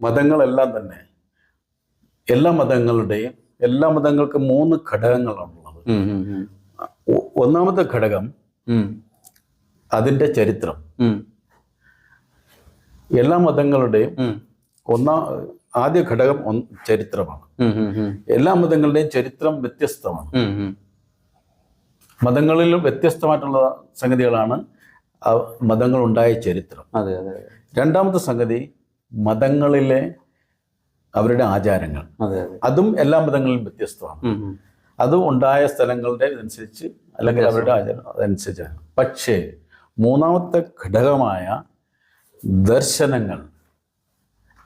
മതങ്ങളെല്ലാം തന്നെ എല്ലാ മതങ്ങളുടെയും എല്ലാ മതങ്ങൾക്കും മൂന്ന് ഘടകങ്ങളാണുള്ളത്. ഒന്നാമത്തെ ഘടകം അതിന്റെ അതിന്റെ ചരിത്രം. എല്ലാ മതങ്ങളുടെയും ഒന്നാം ആദ്യ ഘടകം ഒന്ന് ചരിത്രമാണ്. എല്ലാ മതങ്ങളുടെയും ചരിത്രം വ്യത്യസ്തമാണ്. മതങ്ങളിലും വ്യത്യസ്തമായിട്ടുള്ള സംഗതികളാണ് മതങ്ങളുണ്ടായ ചരിത്രം. രണ്ടാമത്തെ സംഗതി മതങ്ങളിലെ അവരുടെ ആചാരങ്ങൾ. അതെ എല്ലാ മതങ്ങളിലും വ്യത്യസ്തമാണ്. അത് ഉണ്ടായ സ്ഥലങ്ങളുടെ ഇതനുസരിച്ച് അല്ലെങ്കിൽ അവരുടെ ആചാരം അതനുസരിച്ചാണ്. പക്ഷേ മൂന്നാമത്തെ ഘടകമായ ദർശനങ്ങൾ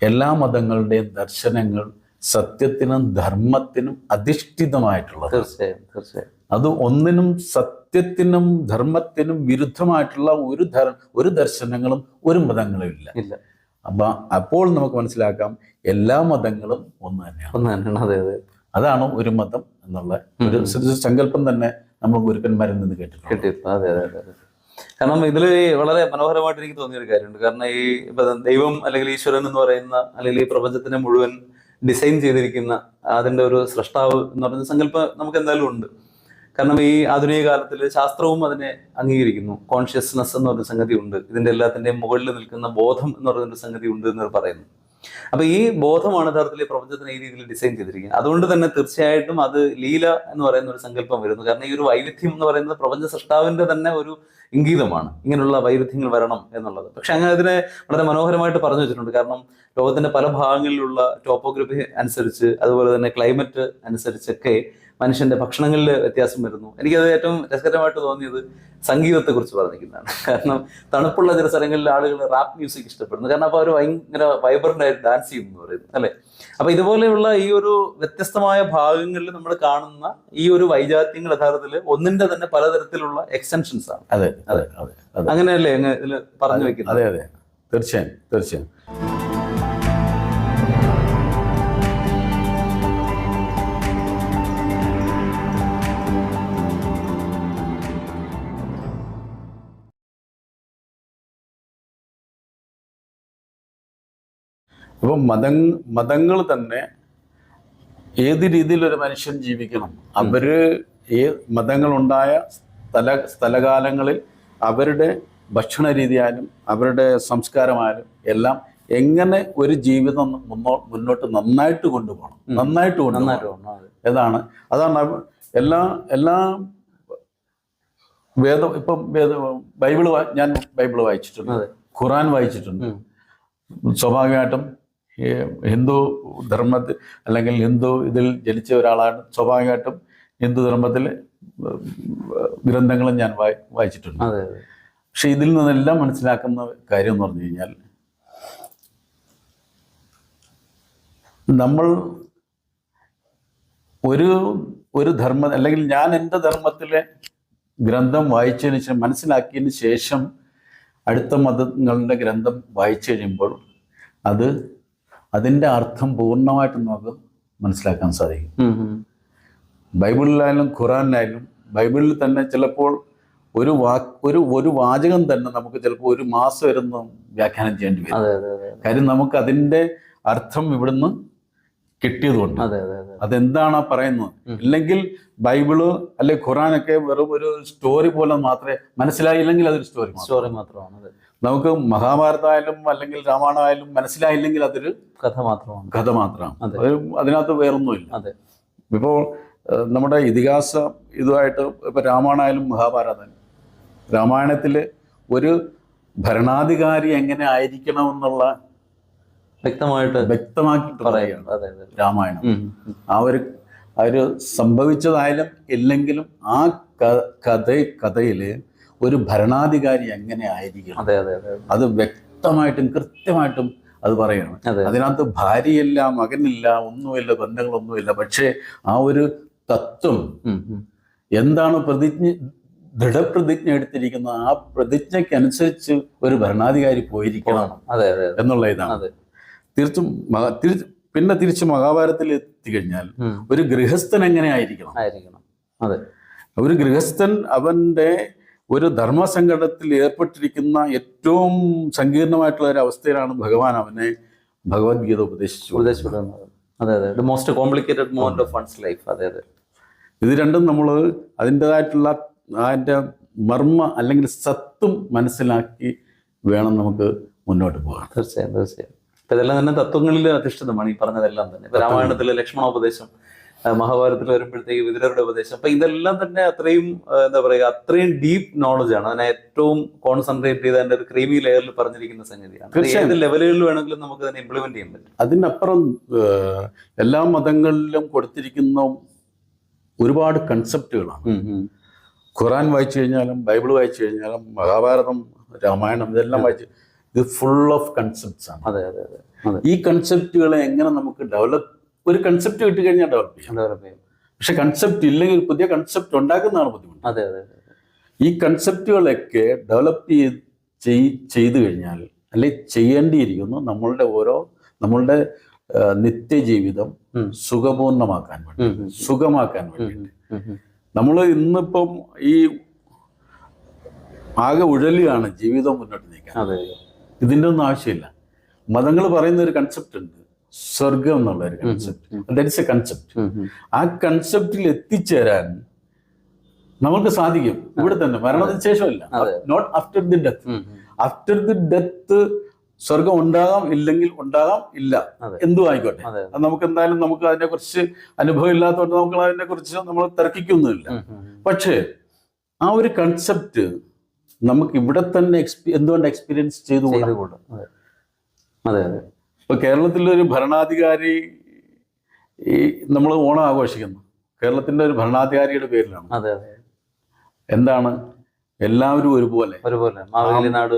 എല്ലാ മതങ്ങളുടെയും ദർശനങ്ങൾ സത്യത്തിനും ധർമ്മത്തിനും അധിഷ്ഠിതമായിട്ടുള്ളത് തീർച്ചയായും തീർച്ചയായും. അത് ഒന്നിനും സത്യത്തിനും ധർമ്മത്തിനും വിരുദ്ധമായിട്ടുള്ള ഒരു ഒരു ദർശനങ്ങളും ഒരു മതങ്ങളും ഇല്ല. അപ്പൊ അപ്പോൾ നമുക്ക് മനസ്സിലാക്കാം എല്ലാ മതങ്ങളും ഒന്ന് തന്നെയാണ്. ഒന്ന് തന്നെയാണ്. അതെ അതെ. അതാണ് ഒരു മതം എന്നുള്ള ഒരു സങ്കല്പം തന്നെ നമ്മൾ ഗുരുക്കന്മാരിൽ നിന്ന് കേട്ടിട്ടുണ്ട്. അതെ അതെ അതെ. കാരണം ഇതിൽ വളരെ മനോഹരമായിട്ട് എനിക്ക് തോന്നിയൊരു കാര്യമുണ്ട്. കാരണം ഈ ദൈവം അല്ലെങ്കിൽ ഈശ്വരൻ എന്ന് പറയുന്ന അല്ലെങ്കിൽ ഈ പ്രപഞ്ചത്തിനെ മുഴുവൻ ഡിസൈൻ ചെയ്തിരിക്കുന്ന അതിന്റെ ഒരു സൃഷ്ടാവ് എന്ന് പറയുന്ന സങ്കല്പം നമുക്ക് എന്തായാലും ഉണ്ട്. കാരണം ഈ ആധുനിക കാലത്തിൽ ശാസ്ത്രവും അതിനെ അംഗീകരിക്കുന്നു. കോൺഷ്യസ്നെസ് എന്ന് പറഞ്ഞ സംഗതി ഉണ്ട്. ഇതിന്റെ എല്ലാത്തിന്റെയും മുകളിൽ നിൽക്കുന്ന ബോധം എന്ന് പറയുന്ന സംഗതി ഉണ്ട് എന്ന് പറയുന്നു. അപ്പൊ ഈ ബോധമാണ് യഥാർത്ഥത്തിൽ പ്രപഞ്ചത്തിനെ ഈ രീതിയിൽ ഡിസൈൻ ചെയ്തിരിക്കുന്നത്. അതുകൊണ്ട് തന്നെ തീർച്ചയായിട്ടും അത് ലീല എന്ന് പറയുന്ന ഒരു സങ്കല്പം വരുന്നു. കാരണം ഈ ഒരു വൈവിധ്യം എന്ന് പറയുന്നത് പ്രപഞ്ച സൃഷ്ടാവിന്റെ തന്നെ ഒരു ഇംഗീതമാണ്. ഇങ്ങനെയുള്ള വൈരുദ്ധ്യങ്ങൾ വരണം എന്നുള്ളത്. പക്ഷെ അങ്ങനെ അതിനെ വളരെ മനോഹരമായിട്ട് പറഞ്ഞു വെച്ചിട്ടുണ്ട്. കാരണം ലോകത്തിന്റെ പല ഭാഗങ്ങളിലുള്ള ടോപ്പോഗ്രഫി അനുസരിച്ച് അതുപോലെ തന്നെ ക്ലൈമറ്റ് അനുസരിച്ചൊക്കെ മനുഷ്യന്റെ ഭക്ഷണങ്ങളിൽ വ്യത്യാസം വരുന്നു. എനിക്കത് ഏറ്റവും രസകരമായിട്ട് തോന്നിയത് സംഗീതത്തെ കുറിച്ച് പറഞ്ഞിരിക്കുന്നതാണ്. കാരണം തണുപ്പുള്ള ചില സ്ഥലങ്ങളിൽ ആളുകൾ റാപ്പ് മ്യൂസിക് ഇഷ്ടപ്പെടുന്നു. കാരണം അപ്പോൾ അവർ ഭയങ്കര വൈബ്രന്റ് ആയിട്ട് ഡാൻസ് ചെയ്യുന്നു എന്ന് പറയുന്നു അല്ലെ? അപ്പൊ ഇതുപോലെയുള്ള ഈ ഒരു വ്യത്യസ്തമായ ഭാഗങ്ങളിൽ നമ്മൾ കാണുന്ന ഈ ഒരു വൈജാത്യങ്ങൾ യഥാർത്ഥത്തിൽ ഒന്നിന്റെ തന്നെ പലതരത്തിലുള്ള എക്സ്റ്റൻഷൻസ് ആണ്. അതെ അതെ. അതെ അതെ അങ്ങനെയല്ലേ അങ്ങ് ഇതിൽ പറഞ്ഞു വെക്കുന്നത്? അതെ അതെ. തീർച്ചയായും തീർച്ചയായും. അപ്പം മത മതങ്ങൾ തന്നെ ഏത് രീതിയിൽ ഒരു മനുഷ്യൻ ജീവിക്കണം? അവർ ഏ മതങ്ങളുണ്ടായ സ്ഥല സ്ഥലകാലങ്ങളിൽ അവരുടെ ഭക്ഷണ രീതിയായാലും അവരുടെ സംസ്കാരമായാലും എല്ലാം എങ്ങനെ ഒരു ജീവിതം മുന്നോ മുന്നോട്ട് നന്നായിട്ട് കൊണ്ടുപോകണം? നന്നായിട്ട് കൊണ്ടുപോകണം. ഏതാണ്? അതാണ് എല്ലാ എല്ലാ വേദം ഇപ്പം വേദ ബൈബിൾ ഞാൻ ബൈബിൾ വായിച്ചിട്ടുണ്ട്. ഖുറാൻ വായിച്ചിട്ടുണ്ട്. സ്വാഭാവികമായിട്ടും ഈ ഹിന്ദു ധർമ്മത്തിൽ അല്ലെങ്കിൽ ഹിന്ദു ഇതിൽ ജനിച്ച ഒരാളാണ്. സ്വാഭാവികമായിട്ടും ഹിന്ദു ധർമ്മത്തിൽ ഗ്രന്ഥങ്ങളും ഞാൻ വായി വായിച്ചിട്ടുണ്ട്. പക്ഷെ ഇതിൽ നിന്നെല്ലാം മനസ്സിലാക്കുന്ന കാര്യം എന്ന് പറഞ്ഞു കഴിഞ്ഞാൽ നമ്മൾ ഒരു ഒരു ധർമ്മ അല്ലെങ്കിൽ ഞാൻ എന്റെ ധർമ്മത്തിലെ ഗ്രന്ഥം വായിച്ചതിന് ശേഷം മനസ്സിലാക്കിയതിന് ശേഷം അടുത്ത മതങ്ങളുടെ ഗ്രന്ഥം വായിച്ചു കഴിയുമ്പോൾ അത് അതിന്റെ അർത്ഥം പൂർണമായിട്ടും നമുക്ക് മനസ്സിലാക്കാൻ സാധിക്കും. ബൈബിളിലായാലും ഖുറാനിലായാലും ബൈബിളിൽ തന്നെ ചിലപ്പോൾ ഒരു വാക്ക് ഒരു ഒരു വാചകം തന്നെ നമുക്ക് ചിലപ്പോൾ ഒരു മാസം ഇരുന്ന് വ്യാഖ്യാനം ചെയ്യേണ്ടി വരും. കാര്യം നമുക്ക് അതിന്റെ അർത്ഥം ഇവിടുന്ന് കിട്ടിയതുകൊണ്ട്. അതെ അതെ അതെ അതെന്താണ് പറയുന്നത്. ഇല്ലെങ്കിൽ ബൈബിൾ അല്ലെ ഖുറാനൊക്കെ വെറും ഒരു സ്റ്റോറി പോലെ മാത്രമേ മനസ്സിലായില്ലെങ്കിൽ അതൊരു സ്റ്റോറി സ്റ്റോറി മാത്രമാണ് നമുക്ക് മഹാഭാരതമായാലും അല്ലെങ്കിൽ രാമായണമായാലും മനസ്സിലായില്ലെങ്കിൽ അതൊരു കഥ മാത്രമാണ്. കഥ മാത്രമാണ്. അതെ. അതിനകത്ത് വേറൊന്നുമില്ല. അതെ. ഇപ്പോൾ നമ്മുടെ ഇതിഹാസ ഇതുമായിട്ട് ഇപ്പോൾ രാമായണമായാലും മഹാഭാരതം. രാമായണത്തിൽ ഒരു ഭരണാധികാരി എങ്ങനെ ആയിരിക്കണം എന്നുള്ള വ്യക്തമായിട്ട് വ്യക്തമാക്കി പറയാം പറയുകയാണ് രാമായണം. ആ ഒരു ആ ഒരു സംഭവിച്ചതായാലും ഇല്ലെങ്കിലും ആ കഥ കഥയിൽ ഒരു ഭരണാധികാരി എങ്ങനെ ആയിരിക്കണം? അതെ അതെ അതെ അത്. വ്യക്തമായിട്ടും കൃത്യമായിട്ടും അത് പറയണം. അതെ അതിനകത്ത് ഭാര്യയില്ല മകനില്ല ഒന്നുമില്ല ബന്ധങ്ങളൊന്നുമില്ല. പക്ഷേ ആ ഒരു തത്വം. എന്താണ് പ്രതിജ്ഞ ദൃഢപ്രതിജ്ഞ എടുത്തിരിക്കുന്ന ആ പ്രതിജ്ഞയ്ക്കനുസരിച്ച് ഒരു ഭരണാധികാരി പോയിരിക്കണം അതെ അതെ അതെ. എന്നുള്ള ഇതാണ്. തീർച്ചും പിന്നെ തിരിച്ച് മഹാഭാരത്തിൽ എത്തിക്കഴിഞ്ഞാൽ. ഒരു ഗൃഹസ്ഥൻ എങ്ങനെ ആയിരിക്കണം? ആയിരിക്കണം. അതെ. ഒരു ഗൃഹസ്ഥൻ അവന്റെ ഒരു ധർമ്മസങ്കടത്തിൽ ഏർപ്പെട്ടിരിക്കുന്ന ഏറ്റവും സങ്കീർണമായിട്ടുള്ള ഒരു അവസ്ഥയിലാണ് ഭഗവാൻ അവനെ ഭഗവത്ഗീത ഉപദേശിച്ചു ഉപദേശപ്പെടുന്നത് അതെ അതെ. The most complicated moment of one's life അതെ അതെ. ഇത് രണ്ടും നമ്മൾ അതിന്റെതായിട്ടുള്ള അതിന്റെ മർമ്മ അല്ലെങ്കിൽ സത്തും മനസ്സിലാക്കി വേണം നമുക്ക് മുന്നോട്ട് പോകാൻ. തീർച്ചയായും തീർച്ചയായും. ഇതെല്ലാം തന്നെ തത്വങ്ങളിൽ അധിഷ്ഠിതമാണ് ഈ പറഞ്ഞതെല്ലാം തന്നെ. രാമായണത്തിലെ ലക്ഷ്മണോപദേശം മഹാഭാരതത്തിൽ വരുമ്പോഴത്തേക്ക് വിതുരരുടെ ഉപദേശം. അപ്പൊ ഇതെല്ലാം തന്നെ അത്രയും എന്താ പറയുക അത്രയും ഡീപ്പ് നോളജ് ആണ്. അതിനെ ഏറ്റവും കോൺസെൻട്രേറ്റ് ചെയ്ത് അതിന്റെ ഒരു ക്രീമി ലെയറിൽ പറഞ്ഞിരിക്കുന്ന സംഗതിയാണ്. ഏത് ലെവലുകളിൽ വേണമെങ്കിലും നമുക്ക് അതിനെ ഇംപ്ലിമെന്റ് ചെയ്യാൻ പറ്റും. അതിനപ്പുറം എല്ലാ മതങ്ങളിലും കൊടുത്തിരിക്കുന്ന ഒരുപാട് കൺസെപ്റ്റുകളാണ് ഖുറാൻ വായിച്ചു കഴിഞ്ഞാലും ബൈബിൾ വായിച്ചു കഴിഞ്ഞാലും മഹാഭാരതം രാമായണം ഇതെല്ലാം വായിച്ച് ഇത് ഫുൾ ഓഫ് കൺസെപ്റ്റ്സ് ആണ്. അതെ അതെ അതെ ഈ കൺസെപ്റ്റുകളെ എങ്ങനെ നമുക്ക് ഡെവലപ്പ് ഒരു കൺസെപ്റ്റ് കിട്ടി കഴിഞ്ഞാൽ ഡെവലപ്പ് ചെയ്യാം ഡെവലപ്പ് ചെയ്യും പക്ഷെ കൺസെപ്റ്റ് ഇല്ലെങ്കിൽ പുതിയ കൺസെപ്റ്റ് ഉണ്ടാക്കുന്നതാണ് ബുദ്ധിമുട്ട്. അതെ അതെ ഈ കൺസെപ്റ്റുകളൊക്കെ ഡെവലപ്പ് ചെയ്ത് ചെയ്- ചെയ്തു കഴിഞ്ഞാൽ അല്ലെ ചെയ്യേണ്ടിയിരിക്കുന്നു നമ്മളുടെ ഓരോ നമ്മളുടെ നിത്യജീവിതം സുഖപൂർണമാക്കാൻ വേണ്ടി. സുഖമാക്കാൻ വേണ്ടി. നമ്മൾ ഇന്നിപ്പം ഈ ആകെ ഉഴലുകയാണ് ജീവിതം മുന്നോട്ട് നീക്കാൻ. ഇതിന്റെ ഒന്നും ആവശ്യമില്ല. മതങ്ങൾ പറയുന്ന ഒരു കൺസെപ്റ്റ് ഉണ്ട്. സ്വർഗം എന്നുള്ള ഒരു concept that is a concept. ആ കൺസെപ്റ്റിൽ എത്തിച്ചേരാൻ നമുക്ക് സാധിക്കും. ഇവിടെ തന്നെ. മരണത്തിന് ശേഷമല്ല. Not after the death. After the death സ്വർഗം ഉണ്ടാകാം ഇല്ലെങ്കിൽ ഉണ്ടാകാം ഇല്ല. എന്തു ആയിക്കോട്ടെ. അത്. നമുക്ക് എന്തായാലും നമുക്ക് അതിനെക്കുറിച്ച് അനുഭവം ഇല്ലാത്തതുകൊണ്ട് നമുക്ക് അതിനെക്കുറിച്ച് നമ്മൾ തർക്കിക്കൊന്നുമില്ല. പക്ഷേ ആ ഒരു കൺസെപ്റ്റ് നമുക്ക് ഇവിടെ തന്നെ എക്സ്പീ എന്തുകൊണ്ട് എക്സ്പീരിയൻസ് ചെയ്തു ചെയ്തുകൂടാ? അതെ അതെ. ഇപ്പൊ കേരളത്തിലൊരു ഭരണാധികാരി ഈ നമ്മൾ ഓണം ആഘോഷിക്കുന്നു. കേരളത്തിന്റെ ഒരു ഭരണാധികാരിയുടെ പേരിലാണ്. അതെ അതെ. എന്താണ്? എല്ലാവരും ഒരുപോലെ. ഒരുപോലെ. നാട്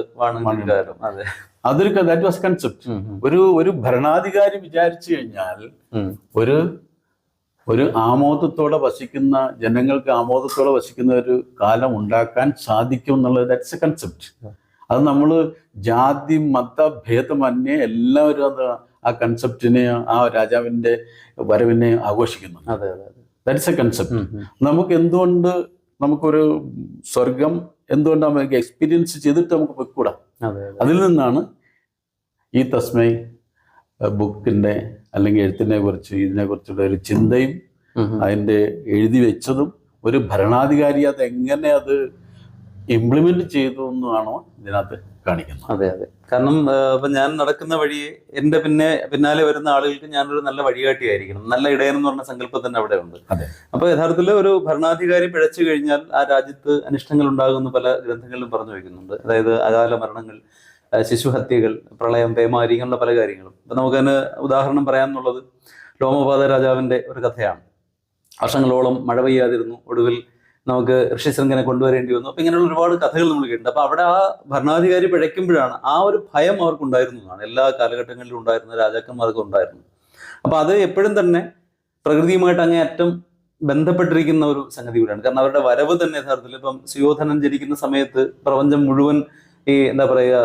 അതെ. അതൊരു ദാറ്റ് വാസ് കൺസെപ്റ്റ്. ഒരു ഒരു ഭരണാധികാരി വിചാരിച്ചു കഴിഞ്ഞാൽ ഒരു ഒരു ആമോദത്തോടെ വസിക്കുന്ന ജനങ്ങൾക്ക് ആമോദത്തോടെ വസിക്കുന്ന ഒരു കാലം ഉണ്ടാക്കാൻ സാധിക്കും എന്നുള്ളത് ദാറ്റ്സ് എ കൺസെപ്റ്റ് അത് നമ്മൾ ജാതി മത ഭേദമന്യേ എല്ലാവരും അത് ആ കൺസെപ്റ്റിനെ ആ രാജാവിന്റെ വരവിനെ ആഘോഷിക്കുന്നു അതെ അതെ ദാറ്റ്സ് എ കൺസെപ്റ്റ്. നമുക്ക് എന്തുകൊണ്ട് നമുക്കൊരു സ്വർഗം എന്തുകൊണ്ട് നമുക്ക് എക്സ്പീരിയൻസ് ചെയ്തിട്ട് നമുക്ക് അതെ അതിൽ നിന്നാണ് ഈ തസ്മൈ ബുക്കിന്റെ അല്ലെങ്കിൽ എഴുത്തിനെ കുറിച്ച് ഇതിനെ കുറിച്ചുള്ള ഒരു ചിന്തയും. അതിന്റെ എഴുതി വെച്ചതും ഒരു ഭരണാധികാരി അത് എങ്ങനെ അത് ഇംപ്ലിമെന്റ് ചെയ്തു എന്നാണോ ഇതിനകത്ത് കാണിക്കുന്നത്. അതെ അതെ. കാരണം ഇപ്പൊ ഞാൻ നടക്കുന്ന വഴി എന്റെ പിന്നെ പിന്നാലെ വരുന്ന ആളുകൾക്ക് ഞാനൊരു നല്ല വഴികാട്ടിയായിരിക്കണം. നല്ല ഇടയൻ എന്ന് പറഞ്ഞ സങ്കല്പം തന്നെ അവിടെ ഉണ്ട്. അപ്പൊ യഥാർത്ഥത്തിൽ ഒരു ഭരണാധികാരി പിഴച്ചു കഴിഞ്ഞാൽ ആ രാജ്യത്ത് അനിഷ്ടങ്ങൾ ഉണ്ടാകുമെന്ന് പല ഗ്രന്ഥങ്ങളിലും പറഞ്ഞു വയ്ക്കുന്നുണ്ട് അതായത് അകാല മരണങ്ങൾ ശിശുഹത്യകൾ പ്രളയം പേമാരി ഇങ്ങനെയുള്ള പല കാര്യങ്ങളും. ഇപ്പൊ നമുക്കതിന് ഉദാഹരണം പറയാമെന്നുള്ളത് ലോമപാത രാജാവിന്റെ ഒരു കഥയാണ്. വർഷങ്ങളോളം മഴ പെയ്യാതിരുന്നു ഒടുവിൽ നമുക്ക് ഋഷിശൃംഖനെ കൊണ്ടുവരേണ്ടി വന്നു. അപ്പൊ ഇങ്ങനെയുള്ള ഒരുപാട് കഥകൾ നമ്മൾ കേട്ടിട്ടുണ്ട്. അപ്പൊ അവിടെ ആ ഭരണാധികാരി പിഴയ്ക്കുമ്പോഴാണ് ആ ഒരു ഭയം അവർക്കുണ്ടായിരുന്നു എന്നാണ് എല്ലാ കാലഘട്ടങ്ങളിലും ഉണ്ടായിരുന്ന രാജാക്കന്മാർക്കും ഉണ്ടായിരുന്നു അപ്പൊ അത് എപ്പോഴും തന്നെ പ്രകൃതിയുമായിട്ട് അങ്ങേയറ്റം ബന്ധപ്പെട്ടിരിക്കുന്ന ഒരു സംഗതി കൂടിയാണ്. കാരണം അവരുടെ വരവ് തന്നെ യഥാർത്ഥത്തിൽ ഇപ്പം സുയോധനൻ ജനിക്കുന്ന സമയത്ത് പ്രപഞ്ചം മുഴുവൻ ഈ എന്താ പറയുക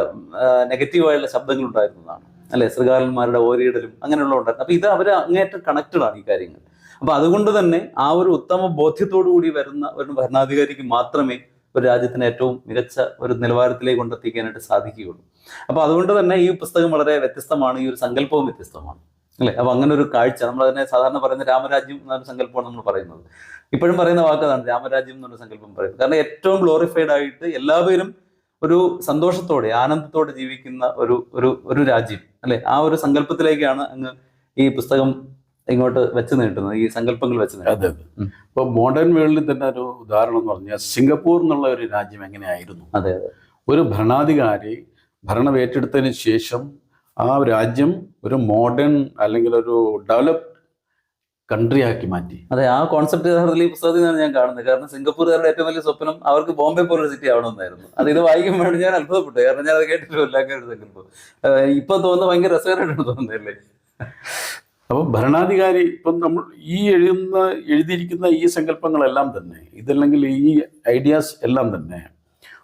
നെഗറ്റീവായുള്ള ശബ്ദങ്ങൾ ഉണ്ടായിരുന്നതാണ്. അല്ലെ? ശ്രീകാലന്മാരുടെ ഓരിയിടലും അങ്ങനെയുള്ള ഉണ്ടായിരുന്നു. അപ്പൊ ഇത് അവർ അങ്ങേയറ്റം കണക്റ്റഡ് ആണ് ഈ കാര്യങ്ങൾ. അപ്പൊ അതുകൊണ്ട് തന്നെ ആ ഒരു ഉത്തമ ബോധ്യത്തോടു കൂടി വരുന്ന ഒരു ഭരണാധികാരിക്ക് മാത്രമേ ഒരു രാജ്യത്തിന് ഏറ്റവും മികച്ച ഒരു നിലവാരത്തിലേക്ക് കൊണ്ടെത്തിക്കാനായിട്ട് സാധിക്കുകയുള്ളൂ. അപ്പൊ അതുകൊണ്ട് തന്നെ ഈ പുസ്തകം വളരെ വ്യത്യസ്തമാണ് ഈ ഒരു സങ്കല്പവും വ്യത്യസ്തമാണ്. അല്ലെ? അപ്പൊ അങ്ങനെ ഒരു കാഴ്ച നമ്മൾ അതിനെ സാധാരണ പറയുന്ന രാമരാജ്യം എന്നൊരു സങ്കല്പമാണ് നമ്മൾ പറയുന്നത്. ഇപ്പോഴും പറയുന്ന വാക്കതാണ് രാമരാജ്യം എന്നൊരു സങ്കല്പം പറയുന്നത്. കാരണം ഏറ്റവും ഗ്ലോറിഫൈഡ് ആയിട്ട് എല്ലാവരും ഒരു സന്തോഷത്തോടെ ആനന്ദത്തോടെ ജീവിക്കുന്ന ഒരു ഒരു ഒരു രാജ്യം. അല്ലെ? ആ ഒരു സങ്കല്പത്തിലേക്കാണ് അങ്ങ് ഈ പുസ്തകം ഇങ്ങോട്ട് വെച്ച് നീട്ടുന്നത് ഈ സങ്കല്പങ്ങൾ വെച്ച് നീട്ടുന്നത്. അതെ അതെ. ഇപ്പൊ മോഡേൺ വേൾഡിൽ തന്നെ ഒരു ഉദാഹരണം എന്ന് പറഞ്ഞാൽ സിംഗപ്പൂർ എന്നുള്ള ഒരു രാജ്യം എങ്ങനെയായിരുന്നു? അതെ ഒരു ഭരണാധികാരി ഭരണം ഏറ്റെടുത്തതിന് ശേഷം ആ രാജ്യം ഒരു മോഡേൺ അല്ലെങ്കിൽ ഒരു ഡെവലപ്ഡ് കൺട്രി ആക്കി മാറ്റി. അതെ ആ കോൺസെപ്റ്റ് യഥാർത്ഥത്തിൽ ഈ പുസ്തകത്തിൽ നിന്നാണ് ഞാൻ കാണുന്നത്. കാരണം സിംഗപ്പൂരുകാരുടെ ഏറ്റവും വലിയ സ്വപ്നം അവർക്ക് ബോംബെ പോലൊരു സിറ്റി ആവണമെന്നായിരുന്നു അത് ഇത് വായിക്കുമ്പോഴാണ് ഞാൻ അത്ഭുതപ്പെട്ടു. കാരണം ഞാൻ അത് കേട്ടിട്ടില്ല സങ്കല്പം. ഇപ്പൊ തോന്നുന്നത് ഭയങ്കര രസകരമായിട്ടാണ് തോന്നുന്നതല്ലേ അപ്പോൾ ഭരണാധികാരി ഇപ്പം നമ്മൾ ഈ എഴുതുന്ന എഴുതിയിരിക്കുന്ന ഈ സങ്കല്പങ്ങളെല്ലാം തന്നെ ഇതല്ലെങ്കിൽ ഈ ഐഡിയാസ് എല്ലാം തന്നെ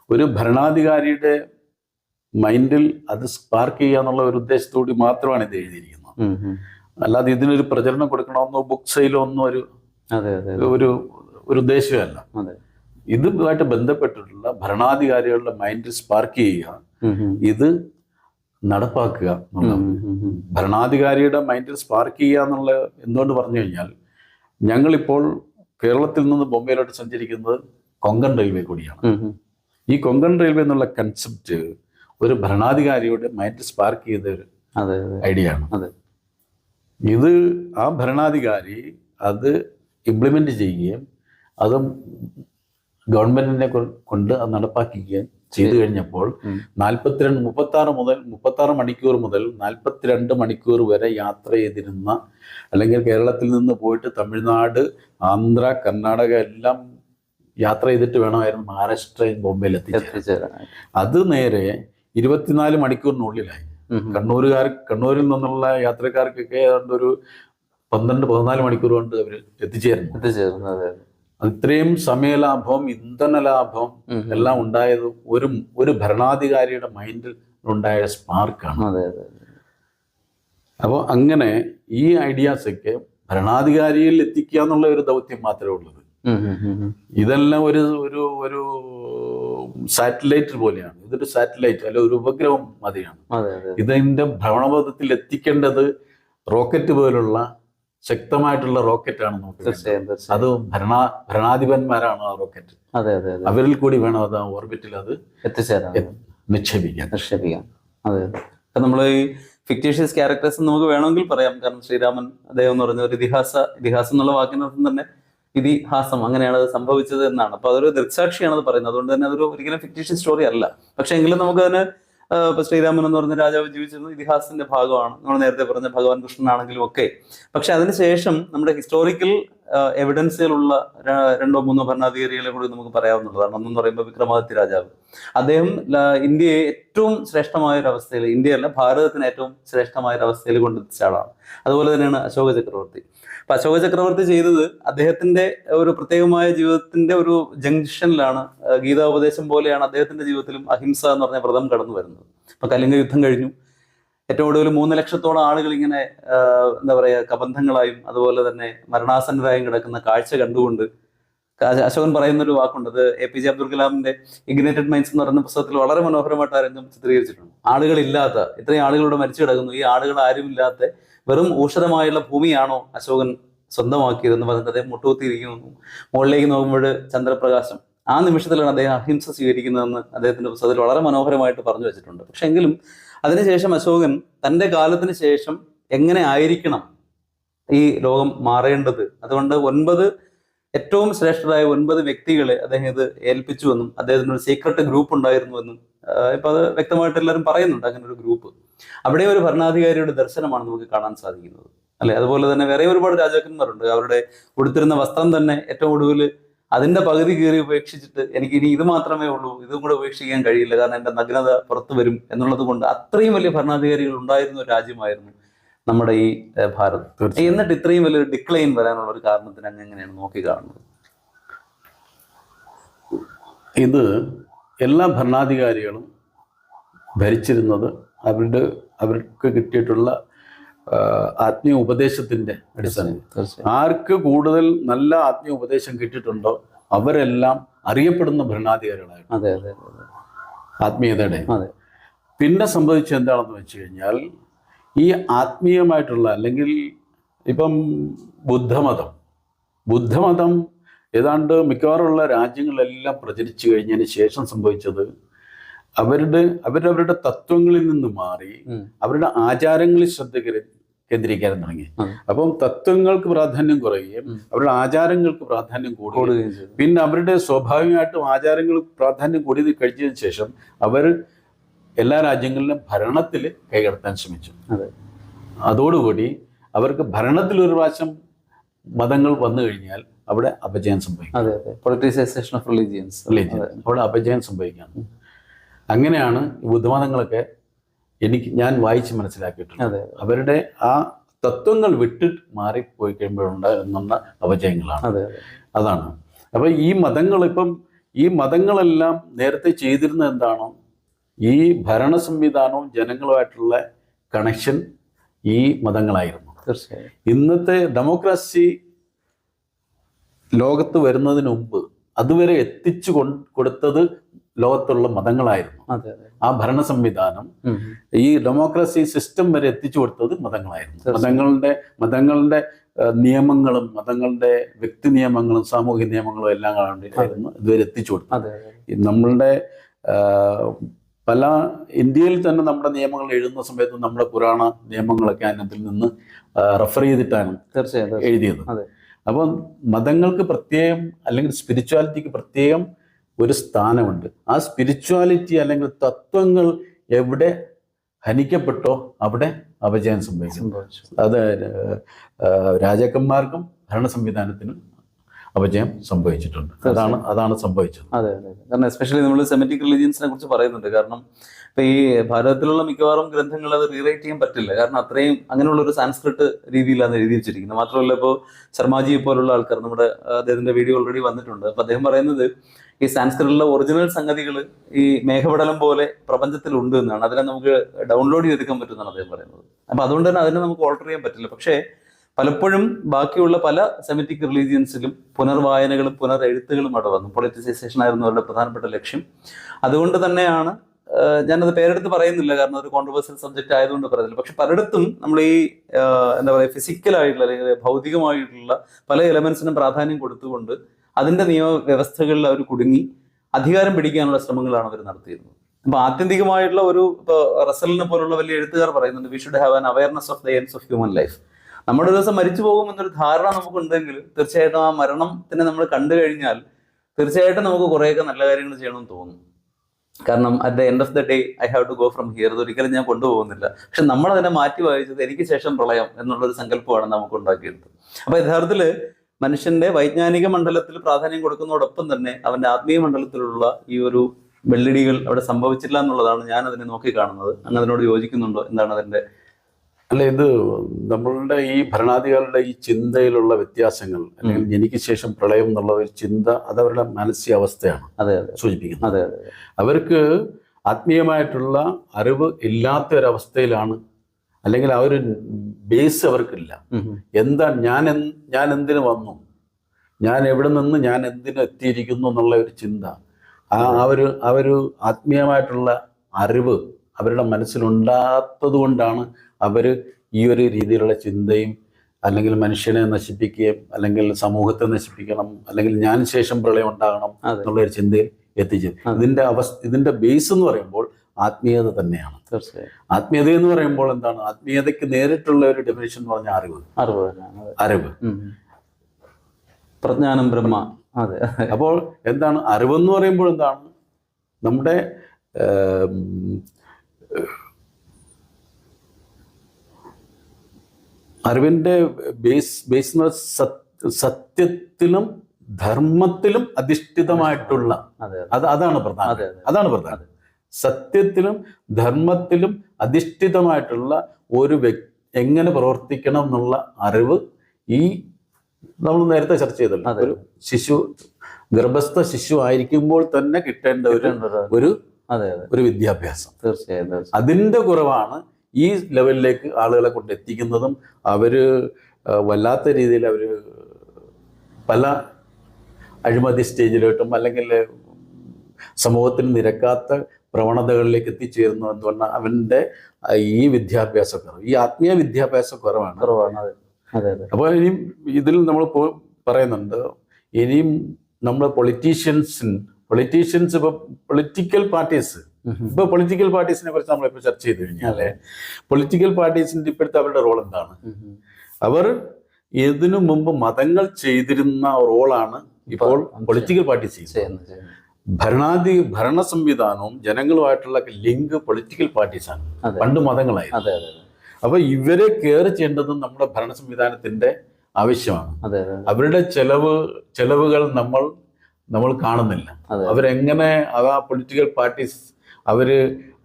ഒരു ഭരണാധികാരിയുടെ മൈൻഡിൽ അത് സ്പാർക്ക് ചെയ്യുക എന്നുള്ള ഒരു ഉദ്ദേശത്തോടി മാത്രമാണ് ഇത് എഴുതിയിരിക്കുന്നത്. അല്ലാതെ ഇതിനൊരു പ്രചരണം കൊടുക്കണമെന്നോ ബുക്ക് സെയിലോ ഒന്നും ഒരു ഒരു ഒരു ഉദ്ദേശമല്ല ഇതുമായിട്ട് ബന്ധപ്പെട്ടിട്ടുള്ള ഭരണാധികാരികളുടെ മൈൻഡിൽ സ്പാർക്ക് ചെയ്യുക ഇത് നടപ്പാക്കുക. ഭരണാധികാരിയുടെ മൈൻഡിൽ സ്പാർക്ക് ചെയ്യുക എന്നുള്ള എന്തുകൊണ്ട് പറഞ്ഞു കഴിഞ്ഞാൽ ഞങ്ങളിപ്പോൾ കേരളത്തിൽ നിന്ന് ബോംബെയിലോട്ട് സഞ്ചരിക്കുന്നത് കൊങ്കൺ റെയിൽവേ കൂടിയാണ്. ഈ കൊങ്കൺ റെയിൽവേ എന്നുള്ള കൺസെപ്റ്റ് ഒരു ഭരണാധികാരിയുടെ മൈൻഡ് സ്പാർക്ക് ചെയ്ത ഒരു ഐഡിയ ആണ്. ഇത് ആ ഭരണാധികാരി അത് ഇംപ്ലിമെന്റ് ചെയ്യുകയും അത് ഗവൺമെന്റിനെ കൊണ്ട് അത് നടപ്പാക്കുകയും ചെയ്തു കഴിഞ്ഞപ്പോൾ. നാൽപ്പത്തിരണ്ട് മുപ്പത്തി ആറ് മുതൽ മുപ്പത്തി ആറ് മണിക്കൂർ മുതൽ നാൽപ്പത്തിരണ്ട് മണിക്കൂർ വരെ യാത്ര ചെയ്തിരുന്ന അല്ലെങ്കിൽ കേരളത്തിൽ നിന്ന് പോയിട്ട് തമിഴ്നാട് ആന്ധ്ര കർണാടക എല്ലാം യാത്ര ചെയ്തിട്ട് വേണമായിരുന്നു മഹാരാഷ്ട്ര ബോംബെയിൽ എത്തിച്ചേരാൻ. അത് നേരെ ഇരുപത്തിനാല് മണിക്കൂറിനുള്ളിലായി. കണ്ണൂരുകാർ കണ്ണൂരിൽ നിന്നുള്ള യാത്രക്കാർക്കൊക്കെ ഏതാണ്ട് ഒരു പന്ത്രണ്ട് പതിനാല് മണിക്കൂർ കൊണ്ട് അവർ എത്തിച്ചേരുന്നു. അത്. ഇത്രയും സമയലാഭം ഇന്ധന ലാഭം ഉം, ഉം. എല്ലാം ഉണ്ടായത് ഒരു ഒരു ഭരണാധികാരിയുടെ മൈൻഡിൽ ഉണ്ടായ സ്പാർക്കാണ്. അപ്പോൾ അങ്ങനെ ഈ ഐഡിയാസൊക്കെ ഭരണാധികാരിയിൽ എത്തിക്കുക എന്നുള്ള ഒരു ദൗത്യം മാത്രമേ ഉള്ളത്. ഇതെല്ലാം ഒരു ഒരു ഒരു സാറ്റലൈറ്റ് പോലെയാണ്. ഇതൊരു സാറ്റലൈറ്റ് അല്ല ഒരു ഉപഗ്രഹം മതിയാണ്. ഇതിന്റെ ഭ്രമണപഥത്തിൽ എത്തിക്കേണ്ടത് റോക്കറ്റ് പോലുള്ള ശക്തമായിട്ടുള്ള റോക്കറ്റാണ് നമുക്ക് വേണ്ടത്. തീർച്ചയായും തീർച്ചയായും. അത് ഭരണ ഭരണാധിപന്മാരാണ് ആ റോക്കറ്റ്. അതെ അതെ അവരിൽ കൂടി വേണം അത് ആ ഓർബിറ്റിൽ അത് എത്തിച്ചേരാൻ. നിക്ഷേപിക്കാൻ. നിക്ഷേപിക്കാം അതെ നമ്മൾ ഈ ഫിക്റ്റീഷ്യസ് ക്യാരക്ടേഴ്സ് നമുക്ക് വേണമെങ്കിൽ പറയാം. കാരണം ശ്രീരാമൻ അദ്ദേഹം എന്ന് പറഞ്ഞ ഒരു ഇതിഹാസ ഇതിഹാസം എന്നുള്ള വാക്കിനർത്ഥം തന്നെ ഇതിഹാസം. അങ്ങനെയാണ് അത് സംഭവിച്ചത് എന്നാണ്. അപ്പൊ അതൊരു ദൃക്സാക്ഷിയാണ് അത് പറയുന്നത്. അതുകൊണ്ട് തന്നെ അതൊരു ഒരിക്കലും ഫിക്റ്റീഷ്യസ് സ്റ്റോറി അല്ല. പക്ഷെ എങ്കിലും നമുക്ക് അതിന് ഇപ്പൊ ശ്രീരാമൻ എന്ന് പറഞ്ഞ രാജാവ് ജീവിച്ചിരുന്നത് ഇതിഹാസത്തിന്റെ ഭാഗമാണ്. നമ്മൾ നേരത്തെ പറഞ്ഞ ഭഗവാൻ കൃഷ്ണനാണെങ്കിലും ഒക്കെ. പക്ഷെ അതിനുശേഷം നമ്മുടെ ഹിസ്റ്റോറിക്കൽ എവിഡൻസുകളുള്ള രണ്ടോ മൂന്നോ ഭരണാധികാരികളെ കൂടി നമുക്ക് പറയാവുന്നതാണ്. ഒന്നെന്ന് പറയുമ്പോൾ വിക്രമാദിത്യ രാജാവ്. അദ്ദേഹം ഇന്ത്യയെ ഏറ്റവും ശ്രേഷ്ഠമായ ഒരു അവസ്ഥയിൽ ഇന്ത്യയല്ല ഭാരതത്തിന് ഏറ്റവും ശ്രേഷ്ഠമായ ഒരു അവസ്ഥയിൽ കൊണ്ടെത്തിച്ച ആളാണ്. അതുപോലെ തന്നെയാണ് അശോക ചക്രവർത്തി അപ്പൊ അശോക ചക്രവർത്തി ചെയ്തത് അദ്ദേഹത്തിന്റെ ഒരു പ്രത്യേകമായ ജീവിതത്തിന്റെ ഒരു ജംഗ്ഷനിലാണ് ഗീതാ ഉപദേശം പോലെയാണ് അദ്ദേഹത്തിന്റെ ജീവിതത്തിലും അഹിംസ എന്ന് പറഞ്ഞ വ്രതം കടന്നു വരുന്നത്. അപ്പൊ കലിംഗ യുദ്ധം കഴിഞ്ഞു. ഏറ്റവും കൂടുതൽ മൂന്ന് ലക്ഷത്തോളം ആളുകൾ ഇങ്ങനെ എന്താ പറയാ കബന്ധങ്ങളായും അതുപോലെ തന്നെ മരണാസന്നരായും കിടക്കുന്ന കാഴ്ച കണ്ടുകൊണ്ട് അശോകൻ പറയുന്ന ഒരു വാക്കുണ്ട്. അത് എ പി ജെ അബ്ദുൽ കലാമിന്റെ ഇഗ്നേറ്റഡ് മൈൻഡ്സ് എന്ന് പറയുന്ന പുസ്തകത്തിൽ വളരെ മനോഹരമായിട്ട് ആ രംഗം ചിത്രീകരിച്ചിട്ടുണ്ട്. ആളുകളില്ലാത്ത ഇത്രയും ആളുകളോട് മരിച്ചു കിടക്കുന്നു. ഈ ആളുകൾ ആരുമില്ലാത്ത വെറും ഊഷരമായുള്ള ഭൂമിയാണോ അശോകൻ സ്വന്തമാക്കിയതെന്ന് പറഞ്ഞിട്ട് അദ്ദേഹം മുട്ടുകുത്തിയിരിക്കുന്നു. മുകളിലേക്ക് നോക്കുമ്പോൾ ചന്ദ്രപ്രകാശം. ആ നിമിഷത്തിലാണ് അദ്ദേഹം അഹിംസ സ്വീകരിക്കുന്നതെന്ന് അദ്ദേഹത്തിന്റെ പുസ്തകത്തിൽ വളരെ മനോഹരമായിട്ട് പറഞ്ഞു വെച്ചിട്ടുണ്ട്. പക്ഷെ എങ്കിലും അതിനുശേഷം അശോകൻ തന്റെ കാലത്തിന് ശേഷം എങ്ങനെ ആയിരിക്കണം ഈ ലോകം മാറേണ്ടത്? അതുകൊണ്ട് ഒൻപത് ഏറ്റവും ശ്രേഷ്ഠരായ ഒൻപത് വ്യക്തികളെ അദ്ദേഹം ഇത് ഏൽപ്പിച്ചുവെന്നും അദ്ദേഹത്തിന് ഒരു സീക്രട്ട് ഗ്രൂപ്പ് ഉണ്ടായിരുന്നുവെന്നും ഇപ്പൊ അത് വ്യക്തമായിട്ട് എല്ലാവരും പറയുന്നുണ്ട്. അങ്ങനെ ഒരു ഗ്രൂപ്പ് അവിടെ ഒരു ഭരണാധികാരിയുടെ ദർശനമാണ് നമുക്ക് കാണാൻ സാധിക്കുന്നത്. അല്ലെ? അതുപോലെ തന്നെ വേറെ ഒരുപാട് രാജാക്കന്മാരുണ്ട്. അവരുടെ ഉടുത്തിരുന്ന വസ്ത്രം തന്നെ ഏറ്റവും ഒടുവിൽ അതിന്റെ പകുതി കീറി ഉപേക്ഷിച്ചിട്ട് എനിക്ക് ഇനി ഇത് മാത്രമേ ഉള്ളൂ ഇതും കൂടെ ഉപേക്ഷിക്കാൻ കഴിയില്ല കാരണം എന്റെ നഗ്നത പുറത്തു വരും എന്നുള്ളത് കൊണ്ട് അത്രയും വലിയ ഭരണാധികാരികൾ ഉണ്ടായിരുന്ന ഒരു രാജ്യമായിരുന്നു നമ്മുടെ ഈ ഭാരതം. എന്നിട്ട് ഇത്രയും വലിയൊരു ഡിക്ലൈൻ വരാനുള്ള ഒരു കാരണത്തിന് അങ്ങ് എങ്ങനെയാണ് നോക്കി കാണുന്നത്? ഇത് എല്ലാ ഭരണാധികാരികളും ഭരിച്ചിരുന്നത് അവരുടെ അവർക്ക് കിട്ടിയിട്ടുള്ള ആത്മീയ ഉപദേശത്തിന്റെ അടിസ്ഥാനം ആർക്ക് കൂടുതൽ നല്ല ആത്മീയ ഉപദേശം കിട്ടിയിട്ടുണ്ടോ അവരെല്ലാം അറിയപ്പെടുന്ന ഭരണാധികാരികളായിരുന്നു അതെ അതെ അതെ. ആത്മീയതയുടെ. അതെ. പിന്നെ സംഭവിച്ചത് എന്താണെന്ന് വെച്ച് കഴിഞ്ഞാൽ ഈ ആത്മീയമായിട്ടുള്ള അല്ലെങ്കിൽ ഇപ്പം ബുദ്ധമതം. ബുദ്ധമതം ഏതാണ്ട് മിക്കവാറുള്ള രാജ്യങ്ങളെല്ലാം പ്രചരിച്ചു കഴിഞ്ഞതിന് ശേഷം സംഭവിച്ചത് അവരുടെ അവരവരുടെ തത്വങ്ങളിൽ നിന്ന് മാറി അവരുടെ ആചാരങ്ങളിൽ ശ്രദ്ധ കേന്ദ്രീ- കേന്ദ്രീകരിക്കാൻ തുടങ്ങി. അപ്പം തത്വങ്ങൾക്ക് പ്രാധാന്യം കുറയുകയും അവരുടെ ആചാരങ്ങൾക്ക് പ്രാധാന്യം കൂടുകയും പിന്നെ അവരുടെ സ്വാഭാവികമായിട്ടും ആചാരങ്ങൾ പ്രാധാന്യം കൂടിയത് കഴിഞ്ഞതിന് ശേഷം അവർ എല്ലാ രാജ്യങ്ങളിലും ഭരണത്തിൽ കൈകടത്താൻ ശ്രമിച്ചു. അതെ. അതോടുകൂടി അവർക്ക് ഭരണത്തിൽ ഒരു പ്രാവശ്യം മതങ്ങൾ വന്നു കഴിഞ്ഞാൽ അവിടെ അപജയം സംഭവിക്കും. അതെ ഓഫ് റിലീജിയൻസ്. അവിടെ അപജയം സംഭവിക്കാം അങ്ങനെയാണ് ബുദ്ധമതങ്ങളൊക്കെ എനിക്ക് ഞാൻ വായിച്ച് മനസ്സിലാക്കിയിട്ടുള്ളത് അവരുടെ ആ തത്വങ്ങൾ വിട്ട് മാറിപ്പോയി കഴിയുമ്പോഴുണ്ടാകുന്ന അപജയങ്ങളാണ് അതെ അതെ. അതാണ്. അപ്പൊ ഈ മതങ്ങൾ ഇപ്പം ഈ മതങ്ങളെല്ലാം നേരത്തെ ചെയ്തിരുന്നത് എന്താണോ? ഈ ഭരണ സംവിധാനവും ജനങ്ങളുമായിട്ടുള്ള കണക്ഷൻ ഈ മതങ്ങളായിരുന്നു. തീർച്ചയായും. ഇന്നത്തെ ഡെമോക്രസി ലോകത്ത് വരുന്നതിന് മുമ്പ് അതുവരെ എത്തിച്ചു കൊടുത്തത് ലോകത്തുള്ള മതങ്ങളായിരുന്നു. ആ ഭരണ സംവിധാനം. ഈ ഡെമോക്രസി സിസ്റ്റം വരെ എത്തിച്ചു കൊടുത്തത് മതങ്ങളായിരുന്നു. മതങ്ങളുടെ മതങ്ങളുടെ നിയമങ്ങളും മതങ്ങളുടെ വ്യക്തി നിയമങ്ങളും സാമൂഹിക നിയമങ്ങളും എല്ലാം ആയിരുന്നു ഇതുവരെ എത്തിച്ചു കൊടുത്തത്. നമ്മളുടെ പല ഇന്ത്യയിൽ തന്നെ നമ്മുടെ നിയമങ്ങൾ എഴുതുന്ന സമയത്ത് നമ്മുടെ പുരാണ നിയമങ്ങളൊക്കെ അതിനകത്തിൽ നിന്ന് റെഫർ ചെയ്തിട്ടാണ് തീർച്ചയായും. എഴുതിയത്. അതെ. അപ്പം മതങ്ങൾക്ക് പ്രത്യേകം അല്ലെങ്കിൽ സ്പിരിച്വാലിറ്റിക്ക് പ്രത്യേകം ഒരു സ്ഥാനമുണ്ട്. ആ സ്പിരിച്വാലിറ്റി അല്ലെങ്കിൽ തത്വങ്ങൾ എവിടെ ഹനിക്കപ്പെട്ടോ അവിടെ അപജയം സംഭവിക്കും. അത് രാജാക്കന്മാർക്കും ഭരണ സംവിധാനത്തിനും അപജയം സംഭവിച്ചിട്ടുണ്ട്. അതാണ് അതാണ് സംഭവിച്ചത്. അതെ അതെ അതെ. കാരണം എസ്പെഷ്യലി നമ്മൾ സെമറ്റിക് റിലീജിയൻസിനെ കുറിച്ച് പറയുന്നുണ്ട്. കാരണം ഇപ്പൊ ഈ ഭാരതത്തിലുള്ള മിക്കവാറും ഗ്രന്ഥങ്ങൾ അത് റീറൈറ്റ് ചെയ്യാൻ പറ്റില്ല. കാരണം അത്രയും അങ്ങനെയുള്ള ഒരു സാൻസ്ക്രിറ്റ് രീതിയിലാണ് എഴുതി വെച്ചിരിക്കുന്നത്. മാത്രമല്ല ഇപ്പോൾ ശർമാജിയെ പോലുള്ള ആൾക്കാർ നമ്മുടെ അദ്ദേഹത്തിന്റെ വീഡിയോ ഓൾറെഡി വന്നിട്ടുണ്ട്. അപ്പൊ അദ്ദേഹം പറയുന്നത് ഈ സാൻസ്ക്രിറ്റിലെ ഒറിജിനൽ സംഗതികൾ ഈ മേഘപടലം പോലെ പ്രപഞ്ചത്തിൽ ഉണ്ട് എന്നാണ്. അതിനെ നമുക്ക് ഡൗൺലോഡ് ചെയ്തെടുക്കാൻ പറ്റുമെന്നാണ് അദ്ദേഹം പറയുന്നത്. അപ്പൊ അതുകൊണ്ട് തന്നെ അതിനെ നമുക്ക് ഓൾട്ടർ ചെയ്യാൻ പറ്റില്ല. പക്ഷേ പലപ്പോഴും ബാക്കിയുള്ള പല സെമിറ്റിക് റിലീജിയൻസിലും പുനർവായനകളും പുനരെഴുത്തുകളും അവിടെ വന്നു. പൊളിറ്റിസൈസേഷൻ ആയിരുന്നു അവരുടെ പ്രധാനപ്പെട്ട ലക്ഷ്യം. അതുകൊണ്ട് തന്നെയാണ് ഞാനത് പേരെടുത്ത് പറയുന്നില്ല. കാരണം ഒരു കോൺട്രവേഴ്സ്യൽ സബ്ജക്റ്റ് ആയതുകൊണ്ട് പറയുന്നില്ല പക്ഷെ പലയിടത്തും നമ്മൾ ഈ എന്താ പറയുക ഫിസിക്കലായിട്ടുള്ള അല്ലെങ്കിൽ ഭൗതികമായിട്ടുള്ള പല എലമെന്റ്സിനും പ്രാധാന്യം കൊടുത്തുകൊണ്ട് അതിന്റെ നിയമവ്യവസ്ഥകളിൽ അവർ കുടുങ്ങി അധികാരം പിടിക്കാനുള്ള ശ്രമങ്ങളാണ് അവർ നടത്തിയിരുന്നത്. അപ്പൊ ആത്യന്തികമായിട്ടുള്ള ഒരു റസലിനെ പോലുള്ള വലിയ എഴുത്തുകാർ പറയുന്നുണ്ട് we should have an awareness of the ends of human life നമ്മുടെ ഒരു ദിവസം മരിച്ചു പോകും എന്നൊരു ധാരണ നമുക്ക് നമുക്കുണ്ടെങ്കിൽ തീർച്ചയായിട്ടും ആ മരണത്തിനെ നമ്മൾ കണ്ടു കഴിഞ്ഞാൽ തീർച്ചയായിട്ടും നമുക്ക് കുറേയൊക്കെ നല്ല കാര്യങ്ങൾ ചെയ്യണമെന്ന് തോന്നും. കാരണം at the end of the day I have to go from here ഒരിക്കലും ഞാൻ കൊണ്ടുപോകുന്നില്ല. പക്ഷെ നമ്മൾ അതിനെ മാറ്റി വായിച്ചത് എനിക്ക് ശേഷം പ്രളയം എന്നുള്ളൊരു സങ്കല്പമാണ് നമുക്ക് ഉണ്ടാക്കിയെടുത്തത് അപ്പൊ യഥാർത്ഥത്തിൽ മനുഷ്യന്റെ വൈജ്ഞാനിക മണ്ഡലത്തിൽ പ്രാധാന്യം കൊടുക്കുന്നതോടൊപ്പം തന്നെ അവന്റെ ആത്മീയ മണ്ഡലത്തിലുള്ള ഈ ഒരു വെള്ളിടികൾ അവിടെ സംഭവിച്ചില്ല എന്നുള്ളതാണ് ഞാൻ അതിനെ നോക്കി കാണുന്നത്. അങ്ങ് അതിനോട് യോജിക്കുന്നുണ്ടോ? എന്താണ് അതിന്റെ അല്ല ഇത് നമ്മളുടെ ഈ ഭരണാധികാരികളുടെ ഈ ചിന്തയിലുള്ള വ്യത്യാസങ്ങൾ അല്ലെങ്കിൽ എനിക്ക് ശേഷം പ്രളയം എന്നുള്ള ഒരു ചിന്ത അത് അവരുടെ മാനസികാവസ്ഥയാണ് അതെ അതെ. സൂചിപ്പിക്കുന്നത്. അതെ അതെ. അവർക്ക് ആത്മീയമായിട്ടുള്ള അറിവ് ഇല്ലാത്ത ഒരവസ്ഥയിലാണ് അല്ലെങ്കിൽ ആ ഒരു ബേസ് അവർക്കില്ല. എന്താ ഞാൻ ഞാൻ എന്തിനു വന്നു ഞാൻ എവിടെ നിന്ന് ഞാൻ എന്തിനു എത്തിയിരിക്കുന്നു എന്നുള്ള ഒരു ചിന്ത ആ ആ ഒരു ആ ഒരു ആത്മീയമായിട്ടുള്ള അറിവ് അവരുടെ മനസ്സിലുണ്ടാത്തത് കൊണ്ടാണ് അവർ ഈ ഒരു രീതിയിലുള്ള ചിന്തയും അല്ലെങ്കിൽ മനുഷ്യനെ നശിപ്പിക്കുകയും അല്ലെങ്കിൽ സമൂഹത്തെ നശിപ്പിക്കണം അല്ലെങ്കിൽ ഞാൻ ശേഷം പ്രളയം ഉണ്ടാകണം. എന്നുള്ള ഒരു ചിന്തയിൽ എത്തിച്ചത്. ഇതിന്റെ അവസ്ഥ ഇതിന്റെ ബേസ് എന്ന് പറയുമ്പോൾ ആത്മീയത തന്നെയാണ്. തീർച്ചയായും. ആത്മീയത എന്ന് പറയുമ്പോൾ എന്താണ്? ആത്മീയതയ്ക്ക് നേരിട്ടുള്ള ഒരു ഡെഫിനേഷൻ എന്ന് പറഞ്ഞാൽ അറിവ്. അറിവ് അറിവ്. പ്രജ്ഞാനം ബ്രഹ്മ. അതെ. അപ്പോൾ എന്താണ്? അറിവെന്ന് പറയുമ്പോൾ എന്താണ്? നമ്മുടെ അറിവിന്റെ ബേസ് ബേസ് എന്ന് സത്യത്തിലും ധർമ്മത്തിലും അധിഷ്ഠിതമായിട്ടുള്ള അതെ അത്. അതാണ് പ്രധാനം. അതെ അതെ. അതാണ് പ്രധാനം. സത്യത്തിലും ധർമ്മത്തിലും അധിഷ്ഠിതമായിട്ടുള്ള ഒരു വ്യക്തി എങ്ങനെ പ്രവർത്തിക്കണം എന്നുള്ള അറിവ് ഈ നമ്മൾ നേരത്തെ ചർച്ച ചെയ്തല്ലോ. ഒരു ശിശു ഗർഭസ്ഥ ശിശു ആയിരിക്കുമ്പോൾ തന്നെ കിട്ടേണ്ട ഒരു ഒരു അതെ അതെ. ഒരു വിദ്യാഭ്യാസം. തീർച്ചയായും അതിന്റെ അതിന്റെ കുറവാണ് ഈ ലെവലിലേക്ക് ആളുകളെ കൊണ്ട് എത്തിക്കുന്നതും അവർ വല്ലാത്ത രീതിയിൽ അവർ പല അഴിമതി സ്റ്റേജിലോട്ടും അല്ലെങ്കിൽ സമൂഹത്തിന് നിരക്കാത്ത പ്രവണതകളിലേക്ക് എത്തിച്ചേരുന്നു എന്ന് പറഞ്ഞാൽ അവന്റെ ഈ വിദ്യാഭ്യാസ കുറവ്. ഈ ആത്മീയ വിദ്യാഭ്യാസ കുറവാണ്. കുറവാണ് അതെ. അതെ അതെ. അപ്പോൾ ഇനിയും ഇതിൽ നമ്മൾ പറയുന്നുണ്ട് ഇനിയും നമ്മൾ പൊളിറ്റീഷ്യൻസിന് പൊളിറ്റീഷ്യൻസ് ഇപ്പോൾ പൊളിറ്റിക്കൽ പാർട്ടീസ്. ഇപ്പോൾ പൊളിറ്റിക്കൽ പാർട്ടീസിനെ കുറിച്ച് നമ്മളിപ്പോൾ ചർച്ച ചെയ്ത് കഴിഞ്ഞാൽ പൊളിറ്റിക്കൽ പാർട്ടീസിന്റെ ഇപ്പോഴത്തെ അവരുടെ റോൾ എന്താണ്. അവർ ഇതിനു മുമ്പ് മതങ്ങൾ ചെയ്തിരുന്ന റോളാണ് ഇപ്പോൾ പൊളിറ്റിക്കൽ പാർട്ടി ചെയ്യുന്നത്. ചെയ്യുന്നു ചെയ്യുന്നു ഭരണാധി ഭരണ സംവിധാനവും ജനങ്ങളുമായിട്ടുള്ള ലിങ്ക് പൊളിറ്റിക്കൽ പാർട്ടീസാണ്. പണ്ട് മതങ്ങളായിരുന്നു. അതെ അപ്പൊ ഇവരെ കെയർ ചെയ്യേണ്ടതും നമ്മുടെ ഭരണ സംവിധാനത്തിന്റെ ആവശ്യമാണ് അവരുടെ ചെലവ് ചെലവുകൾ നമ്മൾ നമ്മൾ കാണുന്നില്ല. അതെ. അവരെങ്ങനെ ആ പൊളിറ്റിക്കൽ പാർട്ടീസ് അവർ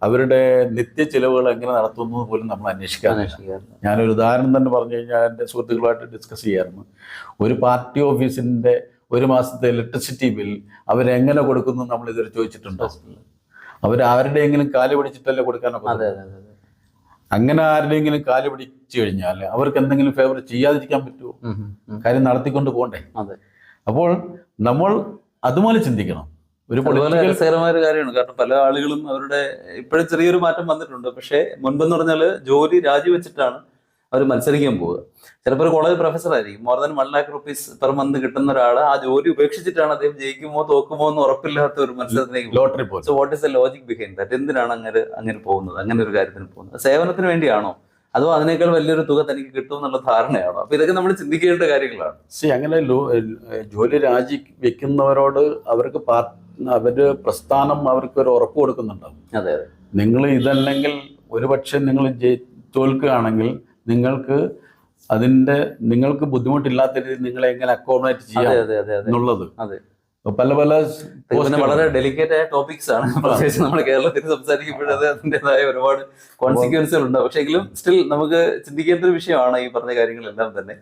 അവരുടെ നിത്യ ചെലവുകൾ എങ്ങനെ നടത്തുന്നു പോലും നമ്മൾ അന്വേഷിക്കാൻ അന്വേഷിക്കാറില്ല. ഞാനൊരു ഉദാഹരണം തന്നെ പറഞ്ഞു കഴിഞ്ഞാൽ എന്റെ സുഹൃത്തുക്കളുമായിട്ട് ഡിസ്കസ് ചെയ്യാറുണ്ട്. ഒരു പാർട്ടി ഓഫീസിന്റെ ഒരു മാസത്തെ ഇലക്ട്രിസിറ്റി ബിൽ അവരെങ്ങനെ കൊടുക്കുന്നു നമ്മൾ ഇതുവരെ ചോദിച്ചിട്ടുണ്ടോ? അവർ ആരുടെയെങ്കിലും കാൽ പിടിച്ചിട്ടല്ലേ കൊടുക്കാനോ അങ്ങനെ ആരുടെയെങ്കിലും കാൽ പിടിച്ചു കഴിഞ്ഞാൽ അവർക്ക് എന്തെങ്കിലും ഫേവർ ചെയ്യാതിരിക്കാൻ പറ്റുമോ. കാര്യം നടത്തിക്കൊണ്ട് പോകണ്ടേ? അപ്പോൾ നമ്മൾ അതുപോലെ ചിന്തിക്കണം. ഒരു രസകരമായ ഒരു കാര്യമാണ്. കാരണം പല ആളുകളും അവരുടെ ഇപ്പോഴും ചെറിയൊരു മാറ്റം വന്നിട്ടുണ്ട്. പക്ഷേ മുൻപെന്ന് പറഞ്ഞാൽ ജോലി രാജിവെച്ചിട്ടാണ് അവർ മത്സരിക്കാൻ പോവുക. ചിലപ്പോൾ ഒരു കോളേജ് പ്രൊഫസർ ആയിരിക്കും. More than one lakh rupees per month കിട്ടുന്ന ഒരാൾ ആ ജോലി ഉപേക്ഷിച്ചിട്ടാണ് അദ്ദേഹം ജയിക്കുമോ തോക്കുമോ എന്ന് ഉറപ്പില്ലാത്ത ഒരു മത്സരത്തിലേക്ക് lottery so what is a logic behind that എന്തിനാണ് അങ്ങനെ അങ്ങനെ പോകുന്നത്? അങ്ങനെ ഒരു കാര്യത്തിന് പോകുന്നത്. സേവനത്തിന് വേണ്ടിയാണോ? അതോ അതിനേക്കാൾ വലിയൊരു തുക തനിക്ക് കിട്ടും എന്നുള്ള ധാരണയാണോ? അപ്പൊ ഇതൊക്കെ നമ്മൾ ചിന്തിക്കേണ്ട കാര്യങ്ങളാണ്. സി അങ്ങനെ ജോലി രാജി വെക്കുന്നവരോട് അവർക്ക് അവരുടെ അവർ പ്രസ്ഥാനം അവർക്ക് ഒരു ഉറപ്പ് കൊടുക്കുന്നുണ്ടാവും. അതെ അതെ. നിങ്ങൾ ഇതല്ലെങ്കിൽ ഒരുപക്ഷെ നിങ്ങൾ തോൽക്കുകയാണെങ്കിൽ നിങ്ങൾക്ക് അതിന്റെ നിങ്ങൾക്ക് ബുദ്ധിമുട്ടില്ലാത്ത രീതിയിൽ നിങ്ങളെ എങ്ങനെ അക്കോമഡേറ്റ് ചെയ്യാം എന്നുള്ളത്. പല പല വളരെ ഡെലിക്കേറ്റ് ആയ ടോപ്പിക്സ് ആണ് പ്രത്യേകിച്ച് നമ്മൾ കേരളത്തിൽ സംസാരിക്കുമ്പോഴത് അതിന്റെതായ ഒരുപാട് കോൺസിക്വൻസുകൾ ഉണ്ട്. പക്ഷേ എങ്കിലും സ്റ്റിൽ നമുക്ക് ചിന്തിക്കേണ്ട ഒരു വിഷയമാണ് ഈ പറഞ്ഞ കാര്യങ്ങളെല്ലാം തന്നെ.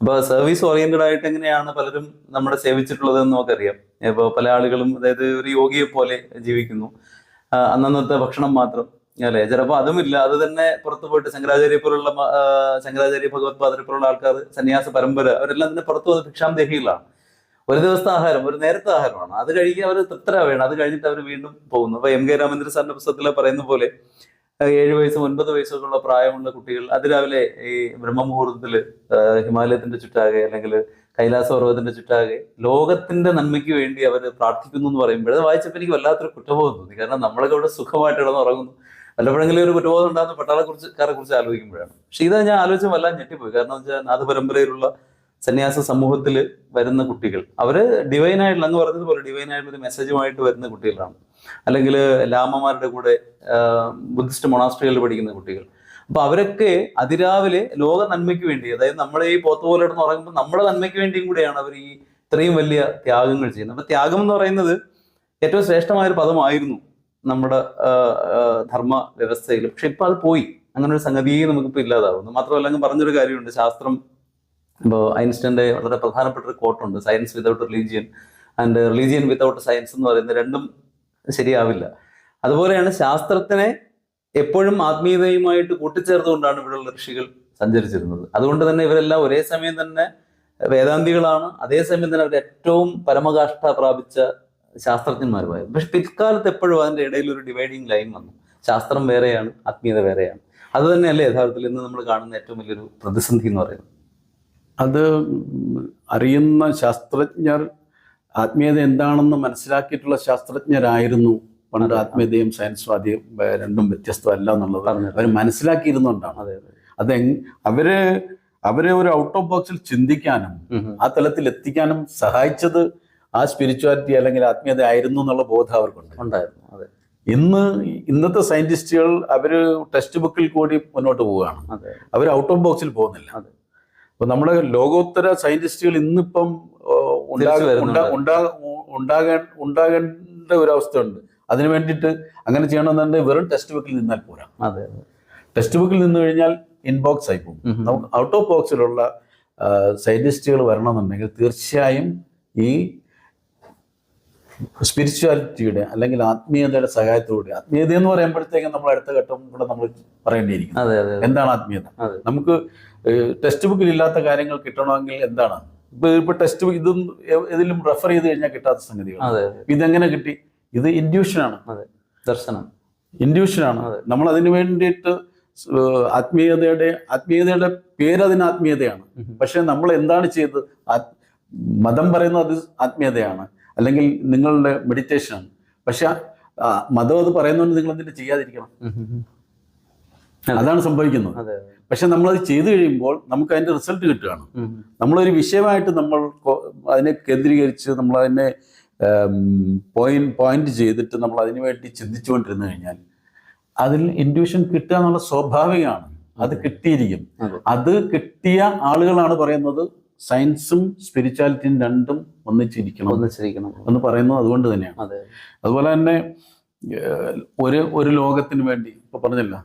അപ്പോൾ സർവീസ് ഓറിയന്റഡ് ആയിട്ട് എങ്ങനെയാണ് പലരും നമ്മുടെ സേവിച്ചിട്ടുള്ളത് എന്ന് നമുക്കറിയാം. ഇപ്പോൾ പല ആളുകളും അതായത് ഒരു യോഗിയെ പോലെ ജീവിക്കുന്നു അന്നന്നത്തെ ഭക്ഷണം മാത്രം. അല്ലെ? ചിലപ്പോൾ അതുമില്ല അത് തന്നെ പുറത്തു പോയിട്ട് ശങ്കരാചാര്യ പോലുള്ള ശങ്കരാചാര്യ ഭഗവത് പാദരെ പോലുള്ള ആൾക്കാർ സന്യാസ പരമ്പര അവരെല്ലാം തന്നെ പുറത്തു വന്ന് ഭിക്ഷാന്തേഹികളാണ് ഒരു ദിവസത്തെ ആഹാരം ഒരു നേരത്തെ ആഹാരമാണ്. അത് കഴിക്കുക അവർ തൃപ്തരാവേണം അത് കഴിഞ്ഞിട്ട് അവർ വീണ്ടും പോകുന്നു. അപ്പൊ എം കെ രാമചന്ദ്ര സാറിന്റെ പുസ്തകത്തിൽ പറയുന്ന പോലെ ഏഴു വയസ്സും ഒൻപത് വയസ്സൊക്കെ ഉള്ള പ്രായമുള്ള കുട്ടികൾ അതിരാവിലെ ഈ ബ്രഹ്മമുഹൂർത്തത്തിൽ ഹിമാലയത്തിന്റെ ചുറ്റാകെ അല്ലെങ്കിൽ കൈലാസ പർവതത്തിന്റെ ചുറ്റാകെ ലോകത്തിന്റെ നന്മയ്ക്ക് വേണ്ടി അവർ പ്രാർത്ഥിക്കുന്നു എന്ന് പറയുമ്പോൾ അത് വായിച്ചപ്പോൾ എനിക്ക് വല്ലാത്തൊരു കുറ്റബോധം തോന്നി. കാരണം നമ്മളൊക്കെ അവിടെ സുഖമായിട്ട് കിടന്ന് ഉറങ്ങുന്നു വല്ലപ്പോഴെങ്കിലും ഒരു കുറ്റബോധം ഉണ്ടാകുന്ന പട്ടാളെ കുറിച്ച് ആലോചിക്കുമ്പോഴാണ്. പക്ഷെ ഇത് ഞാൻ ആലോചിച്ച് വല്ലാതെ ഞെട്ടിപ്പോയി. കാരണം വെച്ചാൽ നാഥപരമ്പരയിലുള്ള സന്യാസ സമൂഹത്തിൽ വരുന്ന കുട്ടികൾ അവർ ഡിവൈൻ ആയിട്ടുള്ള അങ്ങ് പറഞ്ഞതുപോലെ ഡിവൈൻ ആയിട്ടുള്ള ഒരു മെസ്സേജുമായിട്ട് വരുന്ന കുട്ടികളാണ്. അല്ലെങ്കിൽ ലാമമാരുടെ കൂടെ ബുദ്ധിസ്റ്റ് മൊണാസ്ട്രികളിൽ പഠിക്കുന്ന കുട്ടികൾ. അപ്പൊ അവരൊക്കെ അതിരാവിലെ ലോക നന്മയ്ക്ക് വേണ്ടി അതായത് നമ്മളെ ഈ പോത്ത പോലെ ഇടന്ന് ഉറങ്ങുമ്പോൾ നമ്മുടെ നന്മയ്ക്ക് വേണ്ടിയും കൂടെയാണ് അവർ ഈ ഇത്രയും വലിയ ത്യാഗങ്ങൾ ചെയ്യുന്നത്. അപ്പൊ ത്യാഗം എന്ന് പറയുന്നത് ഏറ്റവും ശ്രേഷ്ഠമായ ഒരു പദമായിരുന്നു. നമ്മുടെ ധർമ്മ വ്യവസ്ഥയിൽ പക്ഷെ ഇപ്പൊ അത് പോയി. അങ്ങനെ ഒരു സംഗതിയെ നമുക്കിപ്പോൾ ഇല്ലാതാവുന്നു. മാത്രമല്ല അങ്ങ് പറഞ്ഞൊരു കാര്യമുണ്ട്. ശാസ്ത്രം ഇപ്പോൾ ഐൻസ്റ്റൈന്റെ വളരെ പ്രധാനപ്പെട്ട ഒരു കോട്ടുണ്ട് science without religion and religion without science എന്ന് പറയുന്നത് രണ്ടും ശരിയാവില്ല. അതുപോലെയാണ് ശാസ്ത്രത്തിനെ എപ്പോഴും ആത്മീയതയുമായിട്ട് കൂട്ടിച്ചേർത്തുകൊണ്ടാണ് ഇവിടെയുള്ള ഋഷികൾ സഞ്ചരിച്ചിരുന്നത്. അതുകൊണ്ട് തന്നെ ഇവരെല്ലാം ഒരേ സമയം തന്നെ വേദാന്തികളാണ്. അതേസമയം തന്നെ അവർ ഏറ്റവും പരമകാഷ്ഠ പ്രാപിച്ച ശാസ്ത്രജ്ഞന്മാരുമായിരുന്നു പക്ഷെ പിൽക്കാലത്ത് എപ്പോഴും അതിന്റെ ഇടയിൽ ഒരു ഡിവൈഡിങ് ലൈൻ വന്നു. ശാസ്ത്രം വേറെയാണ് ആത്മീയത വേറെയാണ്. അത് തന്നെയല്ലേ യഥാർത്ഥത്തിൽ ഇന്ന് നമ്മൾ കാണുന്ന ഏറ്റവും വലിയൊരു പ്രതിസന്ധി എന്ന് പറയുന്നത്? അത് അറിയുന്ന ശാസ്ത്രജ്ഞർ ആത്മീയത എന്താണെന്ന് മനസ്സിലാക്കിയിട്ടുള്ള ശാസ്ത്രജ്ഞരായിരുന്നു. പണ്ട് ആത്മീയതയും സയൻസും ആദ്യം രണ്ടും വ്യത്യസ്തമല്ല എന്നുള്ളത്. അവർ മനസ്സിലാക്കിയിരുന്നുകൊണ്ടാണ്. അതെ അതെ. അത് അവരെ അവർ ഒരു ഔട്ട് ഓഫ് ബോക്സിൽ ചിന്തിക്കാനും. ആ തലത്തിൽ എത്തിക്കാനും സഹായിച്ചത് ആ സ്പിരിച്വാലിറ്റി അല്ലെങ്കിൽ ആത്മീയത ആയിരുന്നു എന്നുള്ള ബോധം അവർക്കുണ്ട്. ഉണ്ടായിരുന്നു അതെ. ഇന്ന് ഇന്നത്തെ സയന്റിസ്റ്റുകൾ അവർ ടെക്സ്റ്റ് ബുക്കിൽ കൂടി മുന്നോട്ട് പോവുകയാണ്. അവർ ഔട്ട് ഓഫ് ബോക്സിൽ പോകുന്നില്ല. അതെ. അപ്പൊ നമ്മുടെ ലോകോത്തര സയന്റിസ്റ്റുകൾ ഇന്നിപ്പം ഉണ്ടാകേണ്ട ഒരു അവസ്ഥ ഉണ്ട് അതിനു വേണ്ടിയിട്ട് അങ്ങനെ ചെയ്യണമെന്നുണ്ടെങ്കിൽ വെറും ടെക്സ്റ്റ് ബുക്കിൽ നിന്നാൽ പോരാ. ടെക്സ്റ്റ് ബുക്കിൽ നിന്ന് കഴിഞ്ഞാൽ ഇൻബോക്സ് ആയി പോകും. നമുക്ക് ഔട്ട് ഓഫ് ബോക്സിലുള്ള സയന്റിസ്റ്റുകൾ വരണമെന്നുണ്ടെങ്കിൽ തീർച്ചയായും ഈ സ്പിരിച്വാലിറ്റിയുടെ അല്ലെങ്കിൽ ആത്മീയതയുടെ സഹായത്തോടെ ആത്മീയത എന്ന് പറയുമ്പോഴത്തേക്കും നമ്മൾ അടുത്ത ഘട്ടം കൂടെ നമ്മൾ അതെ. എന്താണ് ആത്മീയത? നമുക്ക് ടെക്സ്റ്റ് ബുക്കിൽ ഇല്ലാത്ത കാര്യങ്ങൾ കിട്ടണമെങ്കിൽ എന്താണ്? ഇപ്പൊ ഇപ്പൊ ടെക്സ്റ്റ് ബുക്ക് ഇതും ഏതെങ്കിലും ഇതിലും റെഫർ ചെയ്ത് കഴിഞ്ഞാൽ കിട്ടാത്ത സംഗതികൾ ഇതെങ്ങനെ കിട്ടി? ഇത് ഇൻഡ്യൂഷനാണ് ദർശനം. ഇൻഡ്യൂഷനാണ്. നമ്മൾ അതിനു വേണ്ടിയിട്ട് ആത്മീയതയുടെ ആത്മീയതയുടെ പേര് അതിന് ആത്മീയതയാണ്. പക്ഷെ നമ്മൾ എന്താണ് ചെയ്തത്? മതം പറയുന്നത് അത് ആത്മീയതയാണ്. അല്ലെങ്കിൽ നിങ്ങളുടെ മെഡിറ്റേഷൻ പക്ഷെ മതം അത് പറയുന്നതുകൊണ്ട് നിങ്ങൾ എന്തിനു ചെയ്യാതിരിക്കണം. അതാണ് സംഭവിക്കുന്നത്. പക്ഷെ നമ്മൾ അത് നമ്മളത് ചെയ്തു കഴിയുമ്പോൾ നമുക്ക് അതിന്റെ റിസൾട്ട് കിട്ടുകയാണ്. നമ്മളൊരു വിഷയമായിട്ട് നമ്മൾ അതിനെ കേന്ദ്രീകരിച്ച് നമ്മൾ അതിനെ പോയിന്റ് പോയിന്റ് ചെയ്തിട്ട് നമ്മൾ അതിനു വേണ്ടി ചിന്തിച്ചുകൊണ്ടിരുന്നു കഴിഞ്ഞാൽ അതിൽ ഇൻഡ്യൂഷൻ കിട്ടുക എന്നുള്ള സ്വാഭാവികമാണ്. അത് കിട്ടിയിരിക്കും. അത് കിട്ടിയ ആളുകളാണ് പറയുന്നത് സയൻസും സ്പിരിച്വാലിറ്റിയും രണ്ടും ഒന്നിച്ചിരിക്കണം ഒന്നിച്ചിരിക്കണം. എന്ന് പറയുന്നത് അതുകൊണ്ട് തന്നെയാണ്. അതെ. അതുപോലെ തന്നെ ഒരു ഒരു ലോകത്തിന് വേണ്ടി ഇപ്പൊ പറഞ്ഞില്ല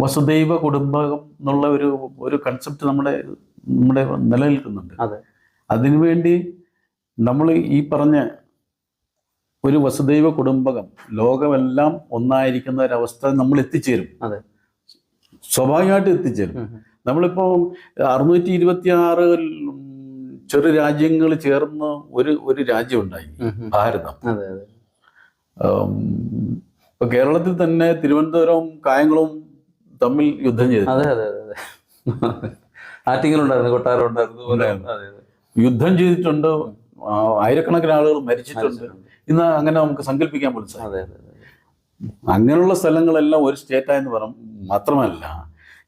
വസുദൈവ കുടുംബം എന്നുള്ള ഒരു ഒരു കൺസെപ്റ്റ് നമ്മുടെ നമ്മുടെ നിലനിൽക്കുന്നുണ്ട്. അതെ. അതിനുവേണ്ടി നമ്മൾ ഈ പറഞ്ഞ ഒരു വസുദൈവ കുടുംബകം ലോകമെല്ലാം ഒന്നായിരിക്കുന്ന ഒരവസ്ഥ നമ്മൾ എത്തിച്ചേരും. അതെ. സ്വാഭാവികമായിട്ട് എത്തിച്ചേരും. നമ്മളിപ്പോൾ അറുന്നൂറ്റി ഇരുപത്തി ആറ് ചെറു രാജ്യങ്ങൾ ചേർന്ന് ഒരു ഒരു രാജ്യം ഉണ്ടായി ഭാരതം. ഇപ്പൊ കേരളത്തിൽ തന്നെ തിരുവനന്തപുരവും കായംകുളവും തമ്മിൽ യുദ്ധം ചെയ്തു അതെ അതെ അതെ ആറ്റിങ്ങലുണ്ടായിരുന്നു കൊട്ടാരം ഉണ്ടായിരുന്നു യുദ്ധം ചെയ്തിട്ടുണ്ട്. ആയിരക്കണക്കിന് ആളുകൾ മരിച്ചിട്ടുണ്ട്. ഇന്ന് അങ്ങനെ നമുക്ക് സങ്കല്പിക്കാൻ പോലും അങ്ങനെയുള്ള സ്ഥലങ്ങളെല്ലാം ഒരു സ്റ്റേറ്റ് സ്റ്റേറ്റായെന്ന് പറ മാത്രമല്ല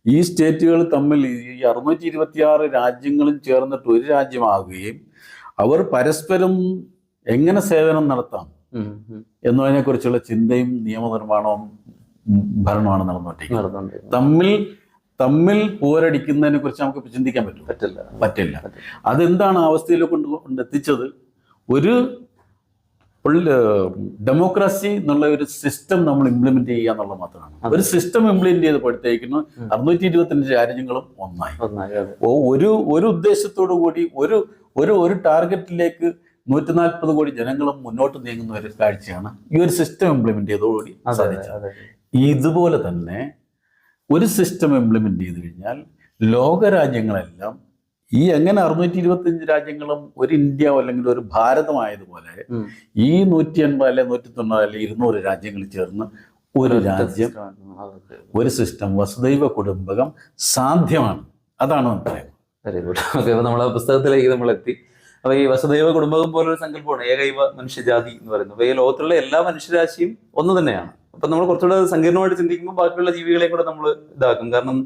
ഈ സ്റ്റേറ്റുകൾ തമ്മിൽ ഈ അറുന്നൂറ്റി ഇരുപത്തിയാറ് രാജ്യങ്ങളും ചേർന്നിട്ട് ഒരു രാജ്യമാകുകയും അവർ പരസ്പരം എങ്ങനെ സേവനം നടത്താം എന്നതിനെ കുറിച്ചുള്ള എന്നതിനെക്കുറിച്ചുള്ള ചിന്തയും നിയമനിർമ്മാണവും ഭരണമാണ് നടന്നുകൊണ്ടിരിക്കുന്നത്. തമ്മിൽ തമ്മിൽ പോരടിക്കുന്നതിനെ കുറിച്ച് നമുക്ക് ചിന്തിക്കാൻ പറ്റും പറ്റില്ല. പറ്റില്ല. അതെന്താണ് അവസ്ഥയിലേക്ക് കൊണ്ട് കൊണ്ടെത്തിച്ചത്? ഒരു ഡെമോക്രസി എന്നുള്ള ഒരു സിസ്റ്റം നമ്മൾ ഇംപ്ലിമെന്റ് ചെയ്യുക എന്നുള്ളത് മാത്രമാണ്. ഒരു സിസ്റ്റം ഇംപ്ലിമെന്റ് ചെയ്തപ്പോഴത്തേക്കിന് അറുന്നൂറ്റി ഇരുപത്തിയഞ്ച് രാജ്യങ്ങളും ഒന്നായി. ഒരു ഒരു ഉദ്ദേശത്തോടു കൂടി ഒരു ഒരു ഒരു ടാർഗറ്റിലേക്ക് നൂറ്റി നാൽപ്പത് കോടി ജനങ്ങളും മുന്നോട്ട് നീങ്ങുന്ന ഒരു കാഴ്ചയാണ് ഈ ഒരു സിസ്റ്റം ഇംപ്ലിമെന്റ് ചെയ്തോടുകൂടി സാധിച്ചത്. ഇതുപോലെ തന്നെ ഒരു സിസ്റ്റം ഇംപ്ലിമെന്റ് ചെയ്ത് കഴിഞ്ഞാൽ ലോകരാജ്യങ്ങളെല്ലാം ഈ എങ്ങനെ അറുന്നൂറ്റി ഇരുപത്തിയഞ്ച് രാജ്യങ്ങളും ഒരു ഇന്ത്യ അല്ലെങ്കിൽ ഒരു ഭാരതമായതുപോലെ. ഈ നൂറ്റി എൺപത് അല്ലെ നൂറ്റി തൊണ്ണൂറ് അല്ലെ ഇരുന്നൂറ് രാജ്യങ്ങൾ ചേർന്ന് ഒരു രാജ്യം ഒരു സിസ്റ്റം വസുദൈവ കുടുംബകം സാധ്യമാണ്. അതാണ് മനസ്സിലായത് വെരി ഗുഡ് ഓക്കെ നമ്മളെ പുസ്തകത്തിലേക്ക് നമ്മൾ എത്തി. അപ്പൊ ഈ വസുദൈവ കുടുംബകം പോലൊരു സങ്കല്പമാണ്. ഏകൈവ മനുഷ്യജാതി എന്ന് പറയുന്നത്. അപ്പൊ ഈ ലോകത്തുള്ള എല്ലാ മനുഷ്യരാശിയും ഒന്ന് തന്നെയാണ്. അപ്പൊ നമ്മൾ കുറച്ചുകൂടെ സങ്കീർണമായിട്ട് ചിന്തിക്കുമ്പോൾ ബാക്കിയുള്ള ജീവികളെ കൂടെ നമ്മൾ ഇതാക്കും. കാരണം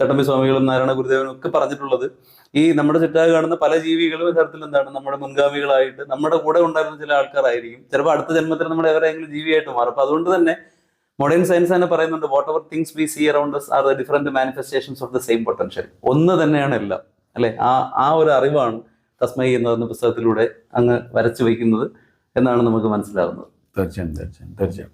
ചട്ടമ്പി സ്വാമികളും നാരായണ ഗുരുദേവനും ഒക്കെ പറഞ്ഞിട്ടുള്ളത് ഈ നമ്മുടെ ചുറ്റാകെ കാണുന്ന പല ജീവികളും യഥാർത്ഥത്തിൽ എന്താണ്? നമ്മുടെ മുൻഗാമികളായിട്ട് നമ്മുടെ കൂടെ ഉണ്ടായിരുന്ന ചില ആൾക്കാരായിരിക്കും. ചിലപ്പോൾ അടുത്ത ജന്മത്തിൽ നമ്മൾ എവരെങ്കിലും ജീവിയായിട്ട് മാറും. അപ്പൊ അതുകൊണ്ട് തന്നെ മോഡേൺ സയൻസ് തന്നെ പറയുന്നുണ്ട് whatever things we see around are the different manifestations of the same potential ഒന്ന് തന്നെയാണ് എല്ലാം അല്ലെ? ആ ആ ഒരു അറിവാണ് തസ്മൈ എന്ന് പറയുന്ന പുസ്തകത്തിലൂടെ അങ്ങ് വരച്ചു വയ്ക്കുന്നത് എന്നാണ് നമുക്ക് മനസ്സിലാകുന്നത് തീർച്ചയായും തീർച്ചയായും തീർച്ചയായും.